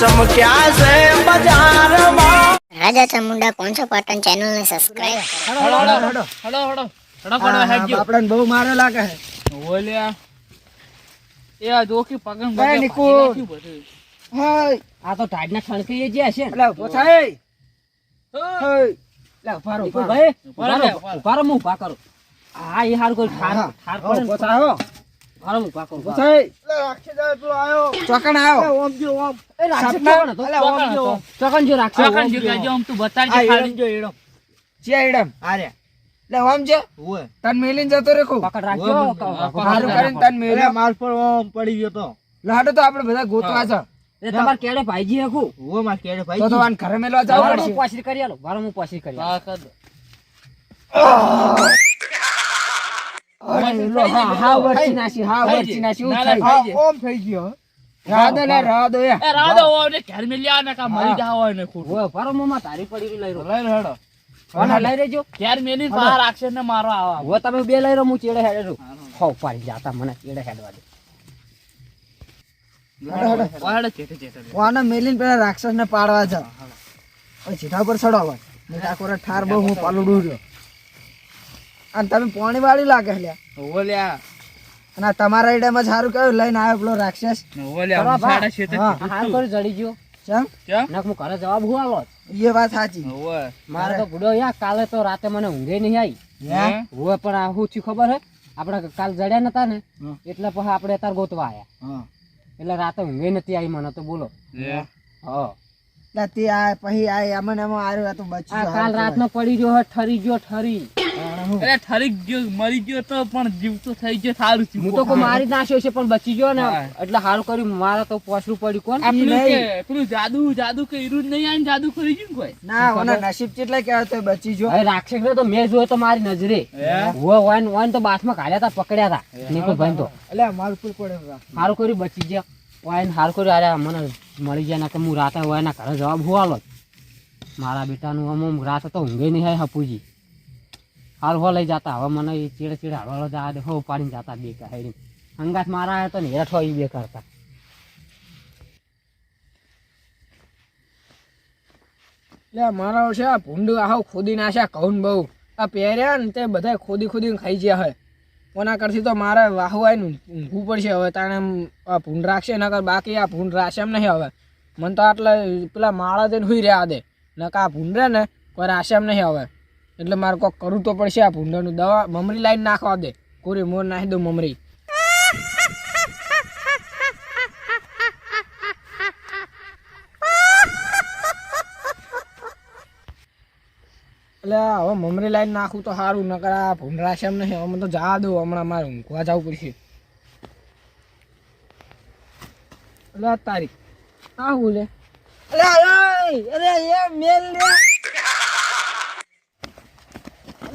ચમક્યા છે? બજારમાં રાજા ચામુંડા કોણસો પાટણ ચેનલને સબસ્ક્રાઇબ હડો હડો હડો હડો હડો હડો હેડ ગયો આપણને બહુ મારે લાગે છે. ઓલ્યા. એ આ જોખી પગન ભાઈ નિકુ. હાય. આ તો ટાઈટના ખણકી જે છે ને. એટલે થાય હાય. લે ઊભા રહો. ભાઈ ઊભા રહો, ઊભા રહો, ઊભા રહો, હું ઊભા હા એ કોઈ ઠાર ઠાર પડે ને ઊભો થાય હો. ઊભા રાખી દે ઊભા આયો ઊભો આયો ઓમ જો ઓમ એ રાખી કોણ હતો? ઓમ ચોકણ જો. ચોકન જો. ચોકન ઓમ જો જો. કહેજો, આમ તું બતાડજે આ ખાલી. ઈડમ ચિયા ઈડમ? લે, ઓમ છે. તન મેલીન જતો રેખો પકડ રાખજો. હારું કરીને તન મેલ્યો. લાડો તો આપણે બધા ગોતવા છે એ તમારે કેડે ભાઈજી હકું. તો તો આને ઘરે મેલવા જાવ પડશે પાછી કરી આલો. વારો હું પાછી કરી આલો. તમે બે લઈ રહ્યો હું ચેડે હેડે છું. હો પાડી જાતા મને ચેડે હેડવા દે. વાના મેલીને પેલા રાક્ષસને પાડવા જાવ હવે સીધા ઉપર ચડો હવે. નહીં તો આ કોરે ઠાર બહુ હું પાલુડું રહ્યો. અને તમે પાણી વાળી લાગે લ્યા. ઓલ્યા, અને તમારા એડામાં જ સારું કયું લઈને આવ્યો પેલો રાક્ષસ. ઓલ્યા, હાલ કરી જડી ગયો. ચમ? કેમ? નક હું ઘરે જવાબ હું આલો? એ વાત સાચી. ઓવે. મારે તો ગુડો યા કાલે તો રાતે મને ઊંઘે નહીં આવી હે? પણ આ શું ખબર હે? આપણે કાલ જડ્યા નતા ને એટલે પછી આપણે ગોતવા આયા. એટલે રાતે ઊંઘે નથી આવી મને તો બોલો. હે? તે આ પછી આ એમાં એમાં તો કાલ રાતનો પડી ગયો ઠરી ગયો ઠરી. અરે ઠરી ગયો મરી ગયો તો પણ જીવતો થઈ ગયો સારું. હું તો કોઈ મારી નાખ્યો છે પણ બચી ગયો ને એટલે સારું કર્યું. મારે તો પોસરું પડ્યું કોણ? પેલું જાદુ જાદુ કર્યું જ નહીં આને જાદુ કરી ગયું કોઈ? ના ઓના નસીબ કેટલા કે તો બચી ગયો. અરે રાક્ષસ તો મેં જોયો તો મારી નજરે. હો? વન વાન તો બાથમાં કાઢ્યા હતા પકડ્યા હતા નિકુલભાઈ તો. એટલે મારું પુલ પડે હારું કર્યું બચી ગયા. વાયન હાર કર્યું. અરે મને મળી ગયા ના તો હું રાતે વાયના ઘરે જવાબ હું આલો મારા બેટાનું અમુક રાત રાતે તો ઊંઘે નહીં હોય હપુજી. હાલ હો લઈ જતા. હવે મને એ ચીડે ચીડે હાલવા જવા દે. હો ઉપાડીને જતા બે હેડી અંગાત મારા આવ્યા તો ને હેઠો એ બે કરતા. એટલે મારા છે, આ ભૂંડું આહો ખોદી નાખ્યા કહું બહુ. આ પહેર્યા ને તે બધા ખોદી ખોદી ખાઈ ગયા હોય કોના કરથી તો મારે વાહુ આવીને ઊંઘવું પડશે હવે. તાણે આ ભૂંડ રાખશે, નકર બાકી આ ભૂંડ રાખશે એમ નહીં હવે. મને તો આટલા પેલા માળા દઈને હુઈ રહ્યા દે. નકા આ ભૂંડ ને કોઈ રાશે એમ નહીં હવે. એટલે મારે કોક કરવું તો પડશે આ ભૂંડાનું દવા. મમરી લાઈન નાખવા દે. કોરી મોર નાખી દઉં મમરી. એટલે હવે મમરી લાઈન નાખું તો સારું, નકર આ ભૂંડરા છે એમ નહીં હવે તો જવા દઉં, હમણાં મારે ઊંઘવા જવું પડશે. એટલે તારીખ. આ હું લે અરે અરે એ મેલ લે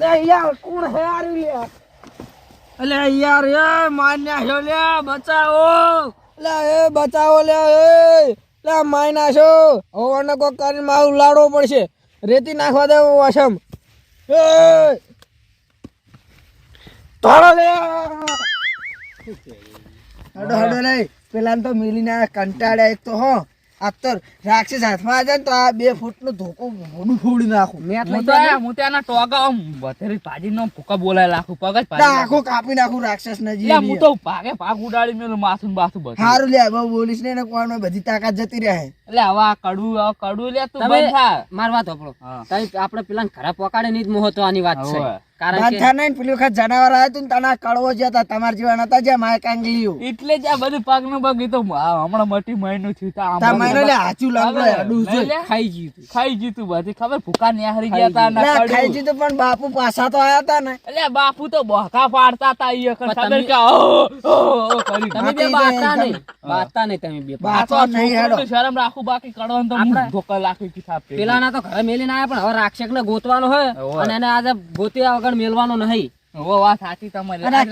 યાર, કોણ હે આર્યું લે? યાર, એ માન્યા છો લે, બચાવો. લે એ બચાવો લે, એ. લે હવે કોક કરીને મારું લાડવો પડશે. રેતી નાખવા દે વાસમ એ. ધોળો લે. હડો હડો, લે. પેલા તો મિલીને કંટાળ્યા એક તો, હો. આ રાક્ષસ હાથમાં આ જાય તો આ બે ફૂટનું ધોકો મોઢું ફોડી નાખું. મેં હું તો હું તો એના ટોગા આમ વધેરી ભાજીને ભૂકા બોલાય નાખું પગ જ આખો કાપી નાખું રાક્ષસ ને એટલે હું તો ભાગે ભાગ ઉડાડી મેલું માથું ને બાથું બધું. સારું લે બહુ બોલીશ ને એને કોણ બધી તાકાત જતી રહે. એટલે હવે આ કડવું હવે કડવું લે તું તમે- બંધ થા. માર વાત આપણો હા. આપણે પેલા ઘરે પકાડે નહીં જ મહત્વની વાત છે. હવે. કારણ બંધ કે થા નહીં ને પેલી વખત જનાવર આવ્યું તું તને કડવો જતા તમારા જેવા નતા જ્યાં માય કાંગલીઓ એટલે જ આ બધું પગનું પગ તો હમણાં મટી મહિનું થયું તા તા મહિનો લે હાચું લાંબો અડું લઈ ખાઈ ગયું ખાઈ જીતું બધી ખબર ભૂકા નેહરી ગયા તા ના ખાઈ કડવું. પણ બાપુ પાછા તો આયા તા ને એટલે બાપુ તો બહકા પાડતા તા ઈ વખત ખબર કે ઓ, ઓ, ઓ કરી. તમે બે તો બાતા એકદમ- નહીં બાતા નહીં તમે બે બા- આ તો બાતો નહીં હેડો. શરમ રાખું બાકી કડવાનું તો આપણે- ધોકા લાખી કિતાબ પેલી. પેલાના તો ઘરે મેલીને આયા પણ હવે રાક્ષક ને ગોતવાનો હોય અને એને આજે ગોત્યા વગર મેલવાનો નહીં. હોવે, વાત સાચી તમારી. અને આ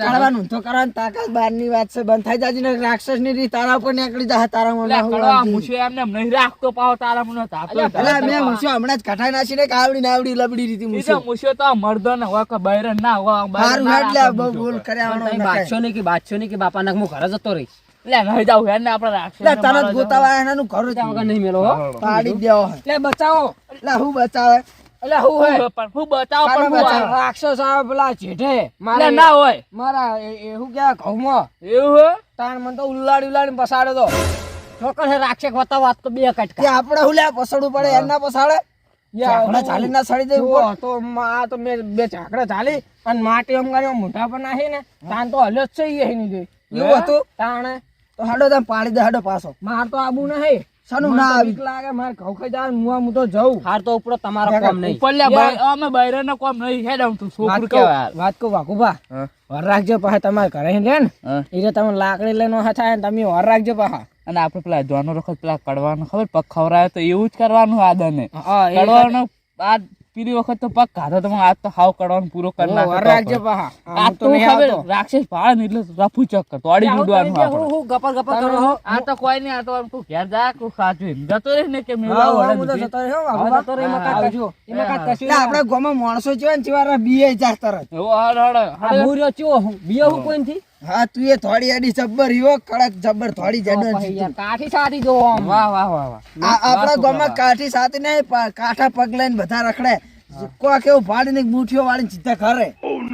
તો કરવાનું તાકાત બહારની વાત છે. બંધ થઈ જાજી ને રાક્ષસની રીત તારા ઉપર નીકળી જા તારા એટલે મોઢા કડવા એમને નહીં રાખતો પાવ તારા મને તાપતો એટલે મેં તાપા. હમણાં જ કઠાઈ નાખીને કે આવડી નાવડી લબડી રીતિ ઈ તો મૂછ્યો મૂછ્યો તો મર્દો ને હોય કે બૈરન ના હોય બહુ બોલ પણ બાદશો કે બાદશો કે બાપા ના હું ઘરે જતો રહીશ. લે નહીં જાવ હેડ ને આપણે રાખશે લે તરત ગોતાવા એનાનું ઘર જ નહીં. મેલો પાડી દેવો. લે બચાવો. લે હું બચાવે. એટલે હું હે પણ હું બતાવ પણ હું? રાક્ષસ આવે પેલા જેઠે મારે ના હોય. મારા એવું એ શું ઘઉંમાં? એવું હે તાણ મને તો ઉલાડી ઉલાડી પસાડે તો. ચોક્કસ હે રાક્ષસ વતા વાત તો બે કે કટકા આપણે હું લે પસડવું પડે એના પસાડે? આપણે ચાલી ના સડી તો આ તો મેં બે ચાકડા ચાલી અને માટી એમ કરીને મોઢા પર નાખી ને તાન તો હલ્યો જ છે ઈ નહીં જોઈ. એવું હતું? તાણે તો હાડો પાડી દે હાડો પાછો. માર તો આબુ નહીં. શાનું ના આવી લાગે માર ઘઉં ખાઈ જાય મુઆ હું તો જઉં. હાર તો ઉપર તમારો કામ નહીં. ઉપર લે અમે બૈરા નો કોમ નહીં હેડ આમ તું વાત છોકરું વાત કહું વાકુભા હા. વર રાખજો પાછા તમારે ઘરે લે ને. એટલે તમે લાકડી લઈને ઓહા થાય ને તમે વર રાખજો પાછા અને આપણે પેલા જોવાનો વખત પેલા કડવાનો ખબર? પગ ખવરાય તો એવું જ કરવાનું આદને. હા કડવાનો આ પેલી વખત તો પગ ખાધો તો આજ તો હાવ કરવાનો પૂરો કરી ઓ, રાખજો પા આ તો ખબર રાક્ષસ ભાળ ને એટલે રફુ ચક્કર તોડી ઉડવાનું આપણે ગપર ગપર કરો આ તો કોઈ નહીં આ તો આમ તું ઘેર જા તું સાચવી જતો રહે ને કે મેં હા, વળે હું તો જતો રહ્યો, વાઘુબા. તો. રે મકા કરજો એમાં કાંઈ કશું આપણે ગોમાં માણસો છે ને ચેવા બીએ જા હો હડ આ હું રહ્યો ચેવો હું બીએ હું. કોઈનથી? હા તું એ થોડી આડી જબ્બર યો કડક જબ્બર થોડી જડો કાઠી સાથી જો આમ. વાહ વાહ વાહ વાહ. આપણા ગામમાં કાઠી સાથી ને કાઠા પગ લઈને બધા રખડે. કોઈ કેવું ફાડીને મુઠીઓ વાળીને સીધા ઘરે.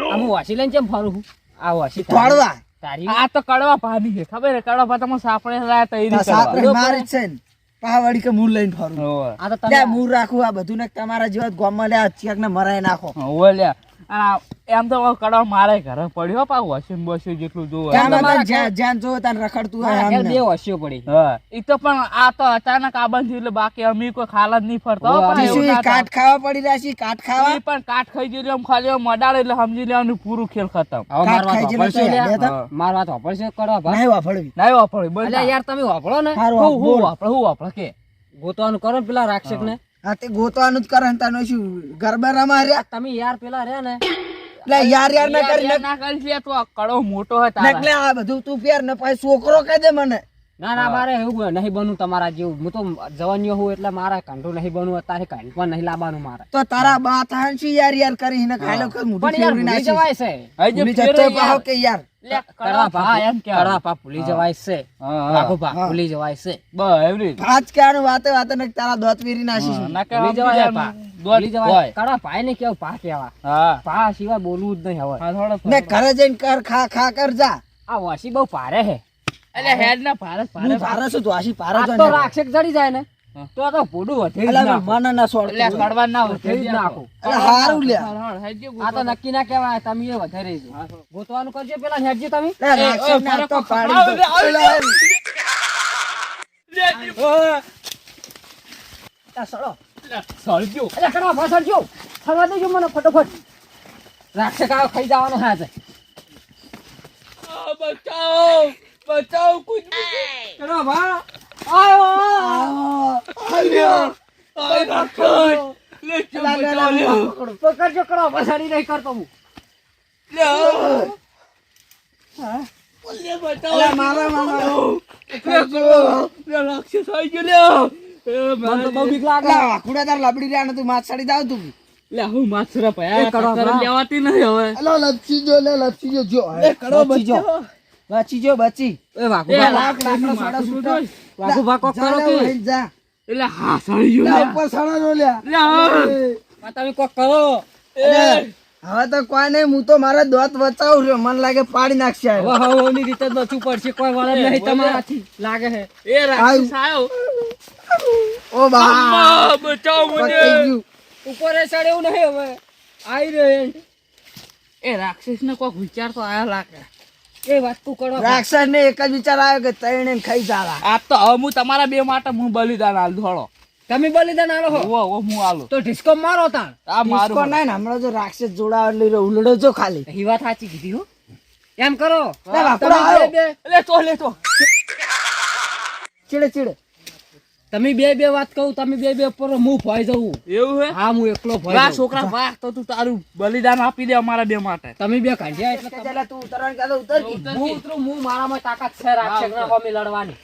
આ હું વાસી લઈને કેમ ફરું? છું આ વાસી થોડવા તારી આ તો કડવા પાની છે ખબર છે? કડવા પા તમે સાપડે લાયા તો એ આ રીતે સાપરે કરવા. મારી જ છે ને. પાવાડી કે મૂળ લઈને ફરું. આ તો લે તમે મૂળ રાખું આ બધું ને તમારા જેવા ગામમાં લે ચેક ને મરાય નાખો હોવે લ્યા. અને આ- એમ તો કડો મારે ઘરે પડ્યો પા વોશિંગ વોશિંગ જેટલું જોવે. જ્યાં જોવે ત્યાં રખડતું હોય. બે વાસીઓ પડી. હા. ઈ તો પણ આ તો અચાનક આ બંધ એટલે બાકી અમે કોઈ ખાલા જ નહીં ફરતો. કાઠ ખાવા પડી રહ્યા છે કાટ ખાવા? પણ કાટ ખાઈ ગયેલું આમ ખાલી અડાડે એટલે સમજી લેવાનું પૂરું ખેલ ખતમ. હવે માર વાત વાપરશે જઈને ભાઈ વાપરવી. ના વાપરે બસ યાર તમે વાપરો ને. હું વાપરો હું વાપરો કે? ગોતવાનું કરો ને પેલા રાક્ષસ ને હા તે ગોતવાનું જ કરે તાનો શું ગરબા રમા રહ્યા? તમે યાર પેલા રહ્યા ને. એટલે યાર યાર ના કરી ના કરી લે તો કડો મોટો હતા તારા નકલે આ બધું તું ફેર ને પછી છોકરો કહી દે મને. ના ના મારે એવું નહીં બનવું તમારા જેવું. હું તો જવાનીઓ હું એટલે મારે કંઠું નહીં બનવું તારે કંઈ પણ નહીં લાવવાનું મારે. તો તારા બા થાય શું યાર યાર કરી ને ખાઈ લો મોઢું પણ યાર. જવાય છે. હજી જતો કે યાર. છે. છે. બોલવું જ નહીં હવે. હા, થોડો ને થોડો. ઘરે જઈને કર ખા ખા કર જા. આ વાસી બહુ પારે હે એટલે હેડ ના છું ને. રાક્ષસ જડી જાય ને. તો તો પોડું વધે મને ના સોળ એટલે કડવા ના વધે જ નાખું. અલા, હારું હેડજો આ તો નક્કી ના કહેવાય તમે એ વધારે છે ગોતવાનું કરજો પેલા હેડજી તમે. લે, તો પાડી મને ફટોફટ. રાક્ષસ આવો ખાઈ જવાનો હા છે બચાવો બચાવો કુછ ભી. ભા પકડજો કરવા પછાડી નહીં કરતો હું. લે, લે, બચાવો. અલા, મારા મામા. લે, કરો. લે, રાક્ષસ આવી ગયો, લે. એ, મને તો બહુ બીક લાગે. અલા, વાકુડા તાર લબડી રહ્યા ને તું માથ સડી જાવ તું. લે, હું માછરા ભયા. એ કરો, ટક્કર ભા. લેવાતી નહીં હવે. અલા લપસી જો લે લપસી જો જો. બચી જો. બચી જો બચી. એ એ, લાખ માથું સાડા સૂટા. વાઘુ ભા કરો કે? એટલે હા સળી લે, ગયો ઉપર નો લ્યા. લે, હા. તમે કોક કરો. હવે તો કોઈ નહીં હું તો મારા દોત બચાવું છું. મને લાગે પાડી નાખશે આ. હવે હવે ઓની રીતે બચવું પડશે. કોઈ વળે નહીં તમારાથી લાગે છે. એ રાક્ષસ આવ્યો ઓ બા. બચાવ મને. ઉપર એ ચડે એવું નહીં હવે. આઈ રહે એ. રાક્ષસ ને કોઈક વિચાર તો આયા લાગે. એ વાત કરો. રાક્ષસ ને એક જ વિચાર આવ્યો કે તઈને ખાઈ જાલા આ તો હવે હું તમારા બે માટે હું બલિદાન આલ ધોળો તમે બલિદાન આલો હો. ઓ ઓ હું આલો. તો ડિસ્કો મારો તાણ. આ ડિસ્કો મારું નહીં હમણાં જો રાક્ષસ જોડાવ એટલે ઉલડો જો ખાલી. એ વાત સાચી કીધી હો. એમ કરો. તમે બે- લે તો લે તો ચીડે ચીડે. તમે બે બે વાત કહું તમે બે બે પર હું ભય જવું. એવું હે? હા હું એકલો ભય વાહ છોકરા વાહ તો તું તારું બલિદાન આપી દે અમારા બે માટે. તમે બે કાઢ્યા એટલે ચાલે તું ઉતરણ કહેતો ઉતર કી. હું ઉતરું હું મારામાં તાકાત છે રાક્ષસના સામે લડવાની.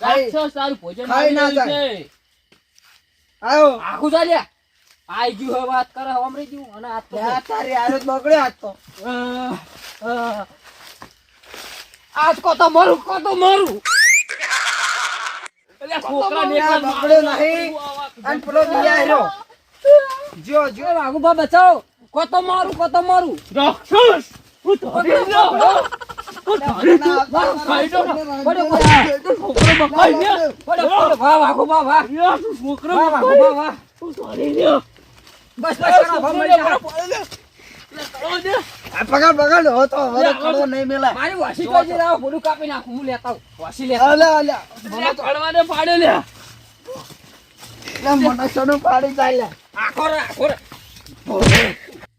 રાક્ષસ તારું ભોજન ખાઈ ના જાય. આયો. આખું ચાલ્યા આઈ ગયું હવે વાત કરે અમરી ગયું. અને આ તો તારી આરો જ બગડ્યો આજ તો. આજ કો તો મરું કો તો મરું. છોકરા બગડ્યો નહીં. અને પેલો બીજા જો જો. વાઘુબા બચાવો. કોતો મારું કોતો મારું. રાક્ષસ! હું. બસ બસ પકડ પકડ હો તો હવે તો કડવો નહીં મેલાય મારી વાસી કાઢી લાવો બોલું કાપી નાખું હું લેતા. વાસી લેતા અલે અલે. લ્યો, કડવાને પાડે લ્યો. લે મનુષ્યનું પાડી ચાલે આખો રે આખો રે.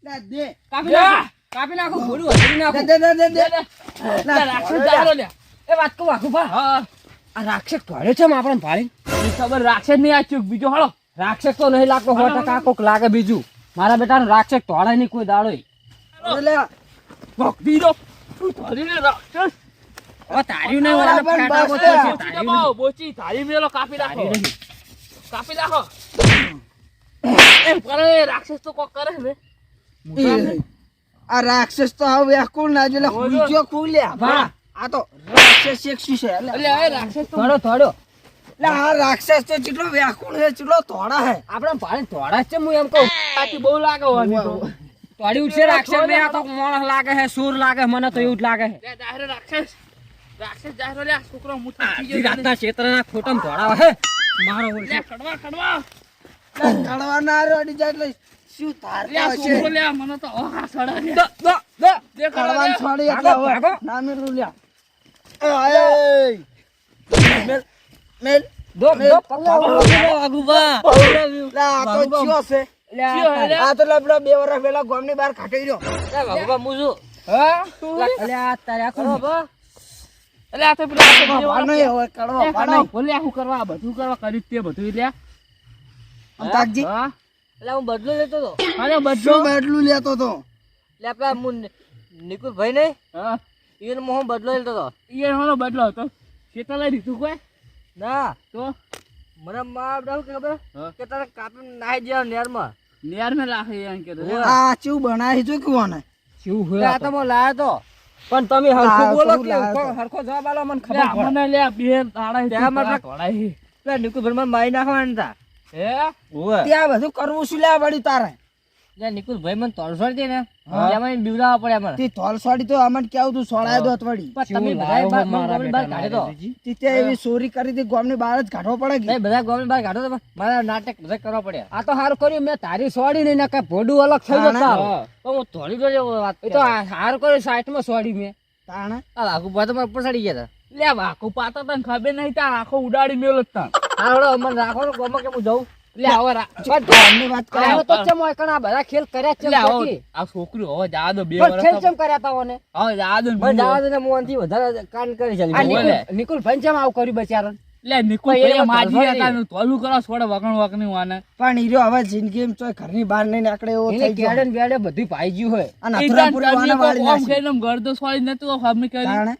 લે દે. કાપી નાખો કાપી નાખો બોલું હજી નાખું. દે દે દે દે. લ્યો, રાક્ષસ જારો લ્યો. એ વાત કહું વાઘુબા હા આ રાક્ષસ ધોળ્યો છે આપણે ભાળી ખબર રાક્ષસ નહીં આ ચૂક. બીજો હળો રાક્ષસ તો નહીં લાગતો સો ટકા કોક લાગે બીજું. મારા બેટાને રાખશે તોડાય નહીં કોઈ દાડો રાક્ષસ તો કોક કરે ને. આ રાક્ષસ તો હવે વ્યાકુળ ના જોલે ખુલ્યા આ તો રાક્ષસ એક શું છે લે એટલે એ રાક્ષસ તો થોડો થોડો. આ રાક્ષસ તો કેટલો વ્યાકુળ છે કેટલો થોડા હે આપણે ભાળી તોડા છે હું એમ કહું. બહુ લાગે તોડી ઉઠશે રાક્ષસ ને આ તો માણસ લાગે છે સુર લાગે મને તો એવું જ લાગે છે. રાક્ષસ. રાક્ષસ જાહેર લે છોકરો હું થાકી આધી ગયો રાતના ક્ષેત્રના ખોટમ તોડાવે હે. મારો લે ખડવા ખડવા લે, કડવા ના રોડી જાય એટલે શું લે તારતા આ હશે છોકરો લે મને તો ઓહા સડા લે દો, દો, દો. લે ખડવા છોડી એટલે ભાગો, હવે ભાગો. મેલું એ, એ, દો, દો. લે, આ તો ચિયો છે. આ તો લે પેલો બે વર્ષ પહેલા ગામની બહાર ખાટી રહ્યો હા તું લે. લે, આ તારે આખું એટલે આ તો પેલા આ તો હોય કડવા પાનો ભલે આખું કરવા બધું કરવા કરી તે બધું એટલે આમ તાકજી. હા? એટલે હું બદલો લેતો તો. અરે બધું બદલું લેતો તો? એટલે આપડા હું નિકુલ ભાઈ નહીં? હા. એને હું બદલો લેતો હતો એ એનો બદલો હતો. ખેતર લઈ દીધું કોઈ? ના. તો? મને માં શું ખબર? કે તારે કાપી નાહી જાય નેરમાં. નેર મેં લાખે એમ કે આ ચેવું બનાવી છે કોને? એટલે આ તો? મો લાયો તો. પણ તમે હરખો તો, બોલો કે હરખો જવાબ આલો મને ખબર પડે. મને લે બે તાળા ત્યાં મારા તોડાય લે નિકુ ભરમાં મારી નાખવાના હતા હે? ત્યાં બધું કરવું શું લે વળી તારે? નિકુલ ભાઈ મને હતી ને. એમાં બીવડાવવા પડે મને તે થોલ તો અમને કેવું તું દો તમે બહાર તો. તે એવી ચોરી કરી હતી ગામની બહાર જ કાઢવો પડે કે? બધા ગોમની બહાર કાઢો તો મારા નાટક બધા કરવા પડે આ તો કર્યું મેં તારી સોડી નહીં નકા ભોડું અલગ થઈ જતા તો હું. થોડી જેવો વાત તો કર્યું સોડી મેં. તાણે? આ લાગુ ભાઈ તો મારા ઉપર ચડી ગયા લે વાકો પાતો તને ખબર નહીં તાર આખો ઉડાડી મેલો જ તાર હતા રાખો ને ગોમાં કે હું જઉં. પણ હવે નિકુલ- ભાઈ ચમ આવું કર્યું બચારા પણ હીરો જિંદગી ચોય ઘરની બહાર નહીં નીકળે એવો એને થઈ ગયો. કેડે બેડે બધું પાઈ ગયું હોય અને વાળી નાખી. છોડી નતું તાણે?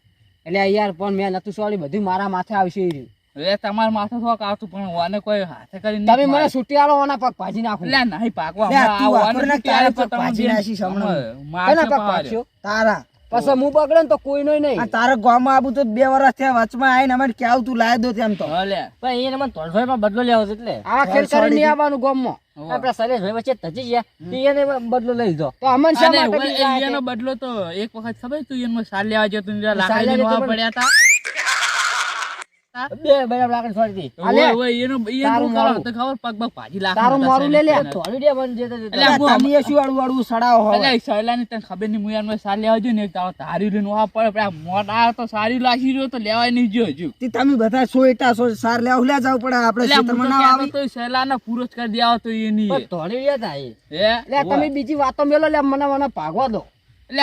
એટલે યાર પણ મેં નતું સોળી બધું મારા માથે આવશે રહ્યું. તમારા માથે થોક આવતું પણ વાને કોઈ હાથે કરીને તમે મને છૂટી આલો ઓના પગ ભાજી નાખું. લે નહીં પાકવા. લે, હમણાં તું આ વાપર ને તારે ત્યારે પગ તો ભાજી તમે નાખીશ હમણાં. હમણાં મારશે એના પગ ભાજ્યો? તારા. પછી હું બગડે તો કોઈ નહીં. આ તારા ગામમાં આવું તો બે વર્ષ થયા વચમાં આવીને અમારે ક્યાં તું લાવી દો તેમ તો. હા લે પણ એને મને ત્રણસો માં બદલો લેવો છે એટલે. આ ખેલ કરી નહીં આવવાનું ગામમાં. હોવે. આપડા શૈલેષભાઈ વચ્ચે તજી ગયા એને બદલો લઈ લીધો. તો અમન શા માટે એનો બદલો તો એક વખત ખબર તું એનો સાલ લેવા જતો લાકડી લેવા લેવા જતો પડ્યા હતા બે બરાબર લાકડી છોડી દીધી. આ ઓય, ઓય, એનો એનો કરો તો ખબર? પગ પગ ભાજી લાખ તારું મારું લે લે થોડી દે મને જે તે જે તે. એટલે હું તમે શું વાળું વાળું સડાવો હવે. એટલે સહેલાની તને ખબર નહીં હું એનો સાલ લેવા જોઈએ ને એક દાડો તારી લઈને આ પડે પણ આ મોટા તો સારી લાસી રહ્યો તો લેવાય નહીં જો હજુ તે તમે બધા સોયટા સો સાર લેવા હુલ્યા જાવ પડે આપણે એટલે હું તો ખેતરમાં ના કહેતો તો સહેલાના પૂરો જ કરી દેવા તો એની પણ થોડી તા એ. લે તમે બીજી વાતો મેલો લે મને મને ભાગવા દો. એટલે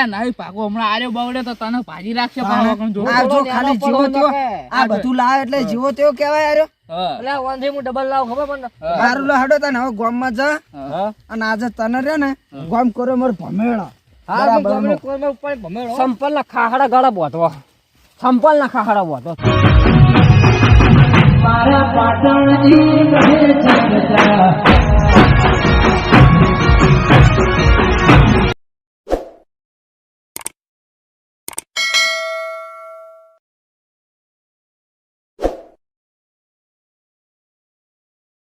એટલે જીવો થયો કેવાય આર્યો. ડબલ લાવ ખબર પણ મારું માં જા. અને આજે તને રે ને ગમ કરો મોર ભમેળા સંપલ ના. ખાહડા ગાળા બોધવા. સંપલ ના ખાહડા બોધો મારા પાટણજી